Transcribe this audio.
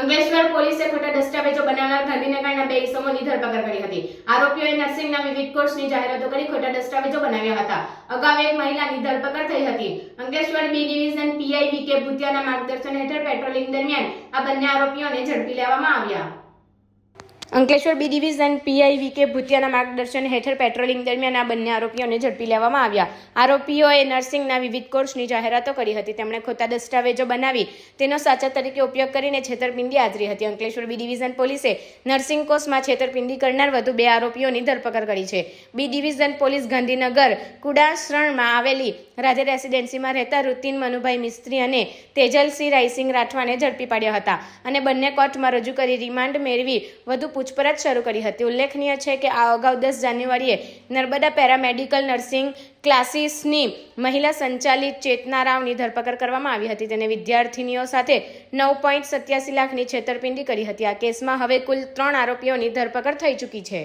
અંકલેશ્વર પોલીસે ખોટા દસ્તાવેજો બનાવનાર ગાંધીનગરના બે ઇસમોની ધરપકડ કરી હતી. આરોપીઓએ નર્સિંગના વિવિધ કોર્સની જાહેરાતો કરી ખોટા દસ્તાવેજો બનાવ્યા હતા. અગાઉ એક મહિલાની ધરપકડ થઈ હતી. Ankleshwar B division PI V K ભૂતિયાના માર્ગદર્શન હેઠળ પેટ્રોલિંગ દરમિયાન આ બંને આરોપીઓને ઝડપી લેવામાં આવ્યા. Ankleshwar B division, PI VK ભૂતિયાના માર્ગદર્શન હેઠળ પેટ્રોલિંગ દરમિયાન આ બંને આરોપીઓને ઝડપી લેવામાં આવ્યા. આરોપીઓએ નર્સિંગના વિવિધ કોર્સની જાહેરાતો કરી હતી. તેમણે ખોટા દસ્તાવેજો બનાવી તેનો સાચા તરીકે ઉપયોગ કરીને છેતરપિંડી આદરી હતી. અંકલેશ્વર બી ડિવિઝન પોલીસે નર્સિંગ કોર્સમાં છેતરપિંડી કરનાર વધુ બે આરોપીઓની ધરપકડ કરી છે. બી ડિવિઝન પોલીસ ગાંધીનગર, કુડાસરણમાં આવેલી રાધે રેસિડેન્સીમાં રહેતા રુતિન મનુભાઈ મિસ્ત્રી અને તેજલસિંહ રાયસિંગ રાઠવાને ઝડપી પાડ્યા હતા અને બંને કોર્ટમાં રજૂ કરી રિમાન્ડ મેળવી વધુ પૂછપરછ શરૂ કરી હતી. ઉલ્લેખનીય છે કે આ અગાઉ દસ જાન્યુઆરીએ નર્મદા પેરામેડિકલ નર્સિંગ ક્લાસીસની મહિલા સંચાલિત ચેતના રાવની ધરપકડ કરવામાં આવી હતી. તેને વિદ્યાર્થીનીઓ સાથે નવ પોઈન્ટ સત્યાસી લાખની છેતરપિંડી કરી હતી. આ કેસમાં હવે કુલ ત્રણ આરોપીઓની ધરપકડ થઈ ચૂકી છે.